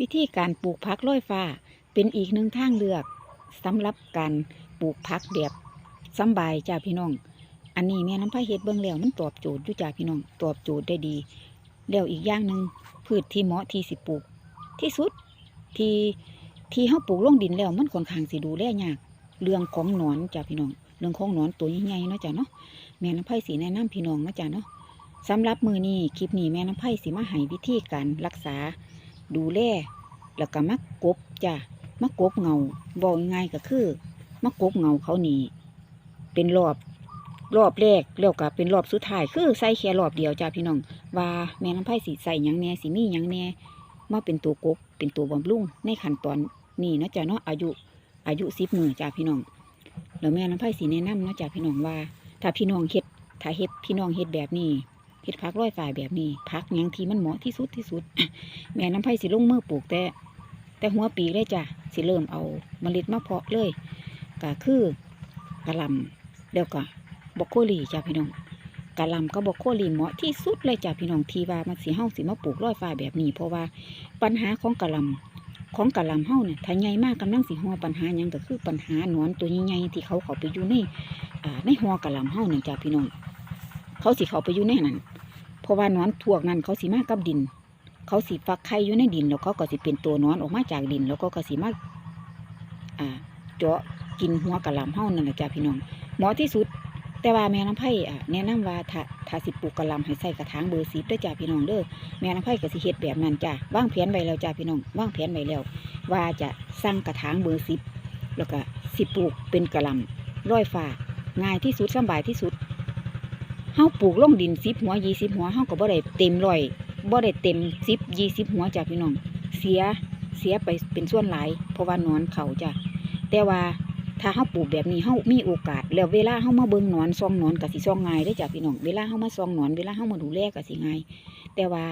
วิธีการปลูกผักลอยฟ้า เป็นอีกหนึ่งทางเลือกสำหรับการปลูกผักแบบสบายจ้าพี่น้อง อันนี้แม่น้ำพายเฮ็ดเบิ่งแล้วมันตอบโจทย์อยู่จ้าพี่น้อง ตอบโจทย์ได้ดีแล้วอีกอย่างหนึ่งพืชที่เหมาะที่สิปลูก ที่สุดที่ที่เฮาปลูกลงดินแล้วมันค่อนข้างสิดูแลยากเรื่องของหนอนจ้าพี่น้องเรื่องของหนอนตัวใหญ่ๆเนาะจ้าเนาะแม่น้ำพายสิแนะนำพี่น้องเนาะจ้าเนาะสำหรับมือนี้คลิปนี้แม่น้ำพายสิมาให้วิธีการรักษา ดูแลแล้วก็มักกบจ้ะมักกบเงาบอกง่ายก็คือมักกบเงาเขานี่เป็นรอบรอบแรกแล้วก็เป็นรอบสุดท้ายคือใส่แค่รอบเดียวจ้ะพี่น้อง ว่าแม่น้ำไผ่สีใส่ยังแน่สีมียังแน่มาเป็นตัวกบเป็นตัวบำรุงในขั้นตอนนี้เนาะจ้ะเนาะอายุอายุสิบมือจ้ะพี่น้องแล้วแม่น้ำไผ่สีแนะนำเนาะจ้ะพี่น้องว่า ถ้าพี่น้องเฮ็ดถ้าเฮ็ดพี่น้องเฮ็ดแบบนี้ เฮ็ดพักร้อยฝ่ายแบบนี้พักยังที่มันเหมาะที่สุดที่สุด แม่น้ำไผ่สิลงมือปลูกแต่ แต่หัวปีเลยจ้ะสิเริ่มเอาเมล็ดมาเพาะเลยก็คือกะหล่ำแล้วก็บอกโคลีจ้ะพี่น้องกะหล่ำกับบรอกโคลีเหมาะที่สุดเลยจ้ะพี่น้องทีว่ามันสีเฮาสิมาปลูกร้อยฟ้าแบบนี้ เพราะว่าปัญหาของกะหล่ำของกะหล่ำเฮาเนี่ยถ้าใหญ่มากกำลังสิหัวปัญหายังก็คือปัญหาหนอนตัวใหญ่ๆที่เขาเขาไปอยู่ในในหัวกะหล่ำเฮาเนี่ยจ้ะพี่น้อง เขาสิเขาไปอยู่ในนั้นเพราะว่านอนทวกนั้นเขาสิมากกับดิน เขาสิฟักไข่อยู่ในดิน แล้วเขาก็สิเป็นตัวนอนออกมาจากดิน แล้วก็ก็สิมากอ่าเจาะกินหัวกระลำเฮานั่นแหละจ้าพี่น้องเหมาะที่สุด แต่ว่าแม่น้ำไผ่อะแนะนำว่าถ้าถ้าสิปลูกกระลำให้ใส่กระถางเบอร์สิบด้จ้าพี่น้องเด้อแม่น้ำไผ่ก็สิเฮ็ดแบบนั้นจ้าว่างแผนไว้แล้วจ้าพี่น้องว่างแผนไว้แล้ว ว่าจะสร้างกระถางเบอร์สิบแล้วก็สิปลูกเป็นกระลำร้อยฟ้าง่ายที่สุดสบายที่สุด เฮาปลูกลงดินสิบหัวยี่สิบหัวเฮาก็บ่ได้เต็มร้อยบ่ได้เต็มสิบยี่สิบหัวจ้ะพี่น้อง เสียเสียไปเป็นส่วนหลาย เพราะว่านอนเขาจ้ะแต่ว่าถ้าเฮาปลูกแบบนี้เฮามีโอกาส แล้วเวลาเฮามาเบิ่งหนอนซองหนอนก็สิซองง่ายได้จ้ะพี่น้องเวลาเฮามาซองหนอนเวลาเฮามาดูแลก็สิง่ายแต่ว่า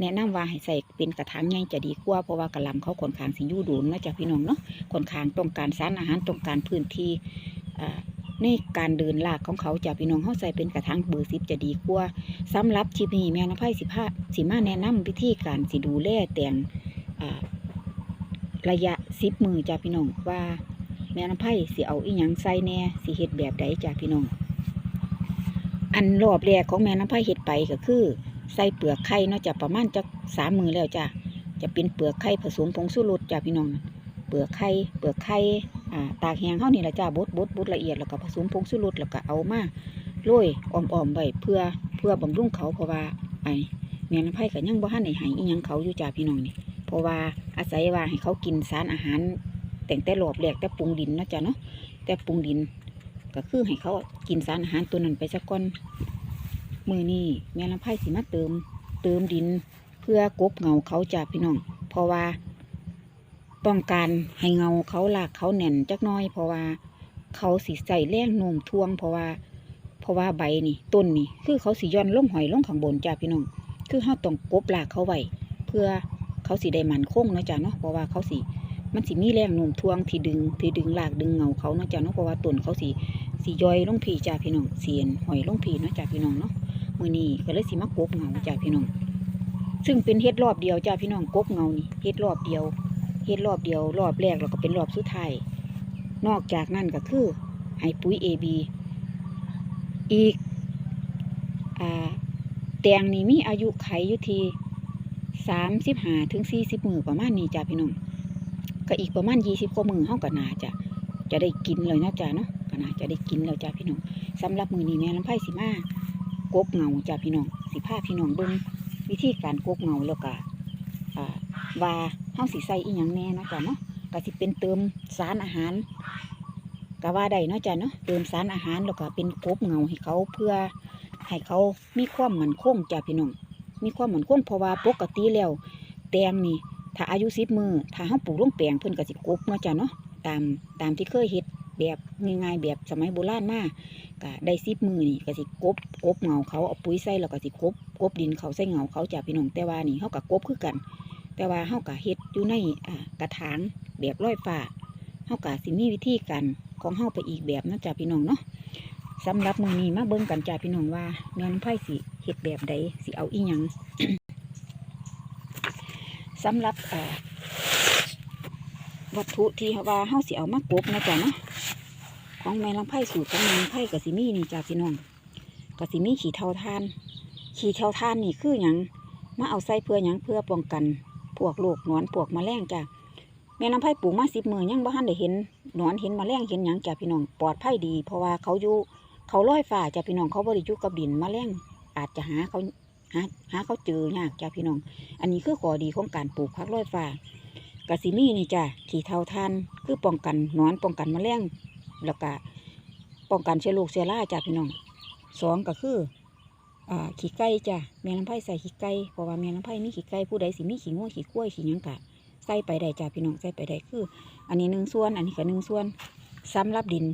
แนะนำว่าให้ใส่เป็นกระถางใหญ่จะดีกว่าเพราะว่ากระลำเขาค่อนข้างสิยู่ดูนนะจ้ะพี่น้องเนาะค่อนข้างต้องการสารอาหารต้องการพื้นที่อ่า ในการเดินลากของเขาจะพี่น้องเฮาใส่เป็นกระถางเบอร์สิบจะดีกว่าสำหรับชิปนี้แม่น้ำไผ่สิพาสิมาแนะนำวิธีการสิดูแลแต่งระยะสิบมือจ้าพี่น้องว่าแม่น้ำไผ่สิเอาอีหยังใส่แน่สิเฮ็ดแบบใดจ้าพี่น้องอันรอบแรกของแม่น้ำไผ่เฮ็ดไปก็คือใส่เปลือกไข่เนาะจะประมาณจักสามมือแล้วจ้ะจะเป็นเปลือกไข่ผสมผงชูรสจ้าพี่น้อง เปลือกไข่เปลือกไข่ อ่าตากแห้งเฮานี่ละจ้าบดบดบดละเอียดแล้วก็ผสมผงชูรสแล้วก็เอามาโรยอ้อมๆไว้เพื่อเพื่อบำรุงเขาเพราะว่าไอ้แม่น้ำไผ่ก็ยังบ่ทันได้ให้อีหยังเขาอยู่จ้าพี่น้องนี่เพราะว่าอาศัยว่าให้เขากินสารอาหาร แต่งแต่รอบแรกแต่ปรุงดินเนาะจ้ะเนาะแต่ปรุงดิน ก็คือให้เขากินสารอาหารตัวนั้นไปสักก่อนมือนี้แม่น้ำไผ่สิมาเติม เติมดิน เพื่อกบเงาเขาจ้าพี่น้อง เพราะว่า ต้องการให้เงาเขาลากเขาแน่นจักน้อย เพราะว่าเขาสิใส่แรงโน้มทวง เพราะว่า เพราะว่าใบนี่ต้นนี่คือเขาสิย้อนล่องหอยล่องข้างบนจ้าพี่น้องคือเขาต้องกบลากเขาไว้เพื่อเขาสิได้มันคงเนาะจ้าเนาะเพราะว่าเขาสิมันสิมีแรงโน้มทวงที่ดึงที่ดึงลากดึงเงาเขาเนาะจ้าเนาะเพราะว่าต้นเขาสิสิย่อยล่องพีจ้าพี่น้องเสียนหอยล่องพีเนาะจ้าพี่น้องเนาะมือนี้ก็เลยสิมากบเงาจ้าพี่น้องซึ่งเป็นเฮ็ดรอบเดียวจ้าพี่น้องกบเงานี่เฮ็ดรอบเดียว เฮ็ดรอบเดียว รอบแรกแล้วก็เป็นรอบสุดท้าย นอกจากนั้นก็คือ ให้ปุ๋ยเอบีอีกอแตงนี่มีอายุไขอยู่ที่สามสิบห้าถึงสี่สิบมือประมาณนี้จ้ะพี่น้อง ก็อีกประมาณยี่สิบกว่ามือเฮาก็นาจะจะได้กินเลยนะจ้ะเนาะก็นาจะได้กินแล้วจ้ะพี่น้องสำหรับมือนี้แม่ลำไผ่สิมากบเงาจ้ะพี่น้องสิพาพี่น้องเบิ่งวิธีการกบเงาแล้วก็ว่า เฮาสิใส่อีหยังแน่นะจ้ะเนาะก็สิเป็นเติมสารอาหารก็ว่าได้เนาะจ้ะเนาะเติมสารอาหารแล้วก็เป็นกบเงาให้เขาเพื่อให้เขามีความมั่นคงจ้ะพี่น้องมีความมั่นคงเพราะว่าปกติแล้วแตงนี่ถ้าอายุสิบมือถ้าเฮาปลูกลงแปลงเพิ่นก็สิกบเนาะจ้ะเนาะตามตามที่เคยเฮ็ดแบบง่ายๆแบบสมัยโบราณมาก็ได้สิบมือนี่ก็สิกบกบเงาเขาเอาปุ๋ยใส่แล้วก็สิกบกบดินเขาใส่เงาเขาจ้ะพี่น้องแต่ว่านี่เฮาก็กบคือกัน แต่ว่าเฮาก็เฮ็ดอยู่ในกระถางแบบร้อยฟ้าเฮาก็สิมีวิธีการของเฮาไปอีกแบบนาะจ้าพี่น้องเนาะสำหรับมือนี้มาเบิ่งกันจ้าพี่น้องว่าแม่นำไผ่สิเฮ็ดแบบใดสิเอาอีหยังสำหรับวัตถุที่ว่าเฮาสิเอามากบนะจ๊ะเนาะของแม่ลำไผ่สูตรของแม่ลำไผ่กับสิมีนี่จ้าพี่น้องกับสิมีขี่เท่าทาน ขี่เท่าทานนี่คือหยังมาเอาใส่เพื่อหยังเพื่อป้องกัน พวกโรคหนอนพวกมแมลงจ้ะแม่ลำไผ่ปลูกมาสิบมือยังบ่ทันได้เห็นหนอนเห็นมแมลงเห็นหยังจ้ะพี่น้องปลอดภัยดี เพราะว่าเขาอยู่เขาลอยฟ้าจ้ะพี่น้องเขาบริจุกับดินมแมลงอาจจะหาเขาหาหาเขาเจอยากจ้ะพี่น้อง อันนี้คือข้อดีของการปลูกพักลอยฟ้ากระสิมีนี่จ้ะขี่เท่าทานคือป้องกันหนอนป้องกันมแมลงแล้วก็ป้องกันเชื้อโรคเชื้อราจ้ะพี่น้องสองก็คือ ขี้ไก่จ้ะแม่ลำไผ่ใส่ขี้ไก่เพราะว่าแม่ลำไผ่มีขี้ไก่ผู้ใดสิมีขี้งัวขี้กล้วยขี้ยังกะใส่ไปได้จ้ะพี่น้องใส่ไปได้คือ อันนี้หนึ่งส่วน อันนี้ก็หนึ่งส่วนสำหรับดิน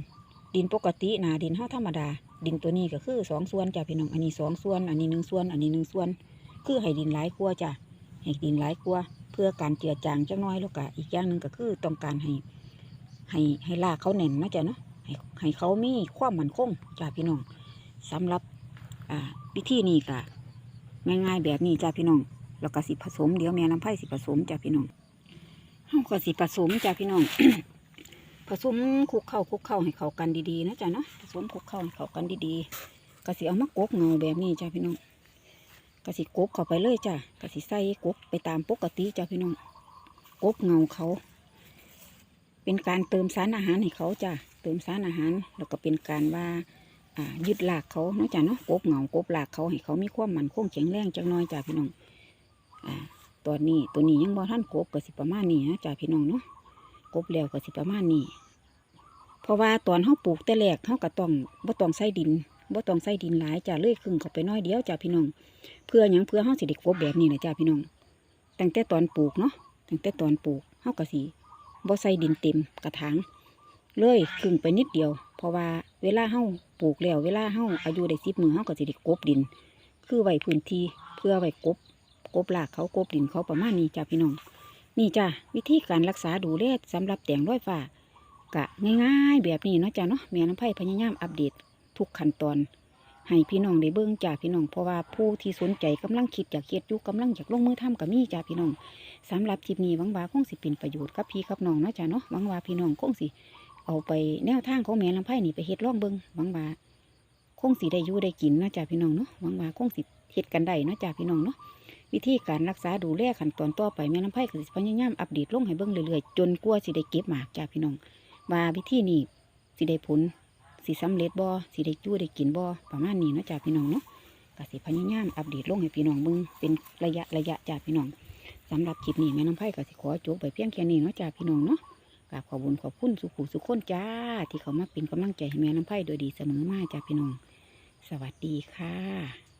ดินปกติหนาดินเฮาธรรมดา ดินตัวนี้ก็คือสองส่วนจ้ะพี่น้องอันนี้สองส่วน อันนี้หนึ่งส่วน อันนี้หนึ่งส่วน คือให้ดินหลายกว่าจ้ะให้ดินหลายกว่าเพื่อการเจือจางจังน้อยแล้วก็อีกอย่างหนึ่งก็คือต้องการให้ให้ให้รากเขาแน่นนะจ๊ะเนาะให้ให้เขามีความมั่นคงจ้าพี่น้องสำหรับ วิธีนี้ก็ง่ายๆแบบนี้จ้าพี่น้องแล้วก็สิผสมเดี๋ยวแม่น้ำไผ่สิผสมจ้าพี่น้องเฮาก็สิผสมจ้าพี่น้อง ผสมคลุกเข้าคลุกเข้าให้เข้ากันดีๆนะจ๊ะเนาะผสมคลุกเข้าให้เข้ากันดีๆก็สิเอามากกเงาแบบนี้จ้าพี่น้องกสิกบเข้าไปเลยจ้ะกสิใส่กบไปตามปกติจ้ะพี่น้องกบเงาเขา เป็นการเติมสารอาหารให้เขาจ้ะเติมสารอาหารแล้วก็เป็นการว่า ยึดหลากเขาเนาะจ้ะเนาะกบเงากบหลากเขาให้เขามีความมันคงแข็งแรงจังน้อยจ้ะพี่น้องอ่าตอนนี้ตัวนี้ยังบ่ท่านกบก็สิประมาณนี้นะจ้ะพี่น้องเนาะกบแล้วก็สิประมาณนี้เพราะว่าตอนเขาปลูกแต่แรกเขาก็ต้องบ่ต้องใส่ดินบ่ต้องใส่ดินหลายจ้ะเลยครึ่งเข้าไปน้อยเดียวจ้ะพี่น้อง เพื่อยังเพื่อเฮาสิได้กกบแบบนี้นะจ้าพี่น้องตั้งแต่ตอนปลูกเนาะตั้งแต่ตอนปลูกเฮาก็สิบ่ใส่ดินเต็มกระถางเลื่อยครึ่งไปนิดเดียว เพราะว่าเวลาเฮา ปลูกแล้ว เวลาเฮาอายุได้สิบมือเฮาก็สิได้กบดิน คือไว้พื้นที่เพื่อไว้กบกบหลากเขากบดินเขาประมาณนี้จ้าพี่น้อง นี่จ้าวิธีการรักษาดูแลสำหรับแตงร้อยฟ้ากะง่ายๆ แบบนี้เนาะจ้าเนาะแม่น้ำไผ่พยายามอัปเดตทุกขั้นตอน ให้พี่น้องได้เบิ่งจ้าพี่น้องเพราะว่าผู้ที่สนใจกำลังคิดอยากเฮ็ดอยู่กำลังอยากลงมือทำกับมีจ้าพี่น้องสำหรับคลิปนี้หวังว่าคงสิเป็นประโยชน์กับพี่กับน้องเนาะจ้าเนาะหวังว่าพี่น้องคงสิ เอาไปแนวทางของแม่ลำไผ่นี่ไปเฮ็ดลองเบิงหวังว่าคงสิได้อยู่ได้กินนะจ้าพี่น้องเนาะหวังว่าคงสิเฮ็ดกันได้นะจ้าพี่น้องเนาะวิธีการรักษาดูแลขั้นตอนต่อไปแม่ลำไผ่ก็สิพยายามอัปเดตลงให้เบิ่งเรื่อยๆจนกว่าสิได้เก็บหมากจ้าพี่น้องว่าวิธีนี้สิได้ผลสิสำเร็จบ่สิได้ยู่ได้กินบ่ประมาณนี้นะจ้าพี่น้องเนาะก็สิพยายามอัปเดตลงให้พี่น้องเบิงเป็นระยะระยะจ้าพี่น้องสำหรับคลิปนี้แม่น้ำไผ่ก็สิขอจบไปเพียงแค่นี้เนาะจ้าพี่น้องเนาะ กราบขอบคุญขอบคุณสุขุสุขคนจ้า ที่เขามาเป็นกำลังใจให้แม่น้ำไผ่โดยดีเสมอมาจ้าพี่น้อง สวัสดีค่ะ